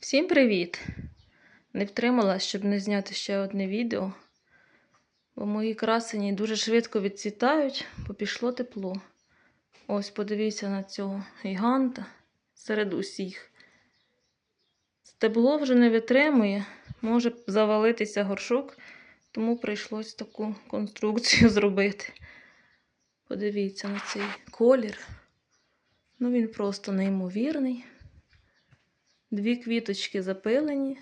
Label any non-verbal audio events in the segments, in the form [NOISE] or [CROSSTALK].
Всім привіт! Не втрималась, щоб не зняти ще одне відео, бо мої красені дуже швидко відцвітають, бо пішло тепло. Ось подивіться на цього гіганта серед усіх. Стебло вже не витримує, може завалитися горшок, тому прийшлось таку конструкцію [LAUGHS] зробити. Подивіться на цей колір. Ну, він просто неймовірний. Дві квіточки запилені.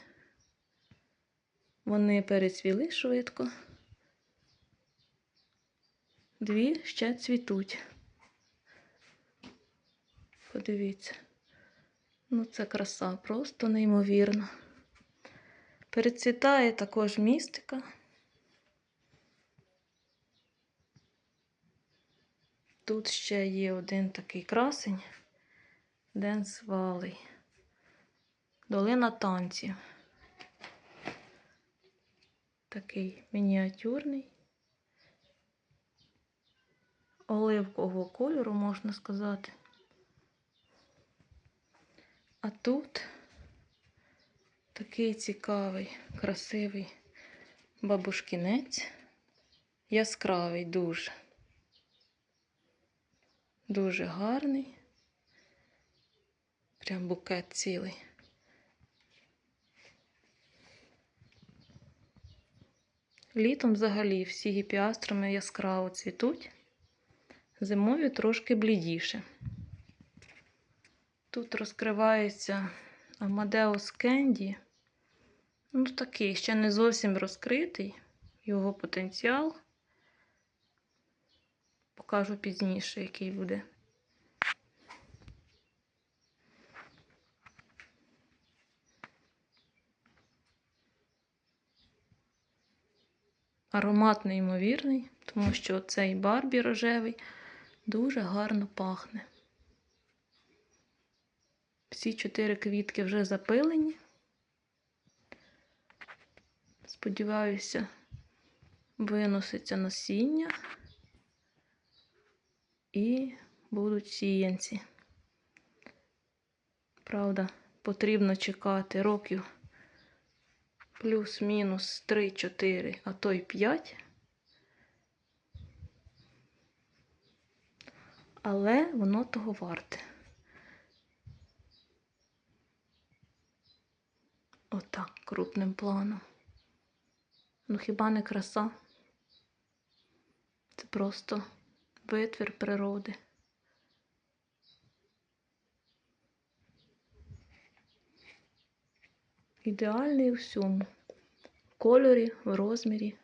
Вони перецвіли швидко. Дві ще цвітуть. Подивіться. Ну, це краса, просто неймовірна. Перецвітає також містика. Тут ще є один такий красень, Денс Валей. Долина танців. Такий мініатюрний. Оливкового кольору, можна сказати. А тут такий цікавий, красивий бабушкінець. Яскравий дуже. Дуже гарний. Прям букет цілий. Літом взагалі всі гіпіастроми яскраво цвітуть, зимою трошки блідіше. Тут розкривається Амадеус Кенді. Ну, такий ще не зовсім розкритий його потенціал. Покажу пізніше, який буде. Аромат неймовірний, тому що цей барбі рожевий дуже гарно пахне. Всі чотири квітки вже запилені. Сподіваюся, виноситься насіння і будуть сіянці. Правда, потрібно чекати років плюс-мінус 3-4, а то й 5. Але воно того варте. Отак, крупним планом. Ну хіба не краса? Це просто витвір природи. Ідеальний у всьому. В кольорі, в розмірі.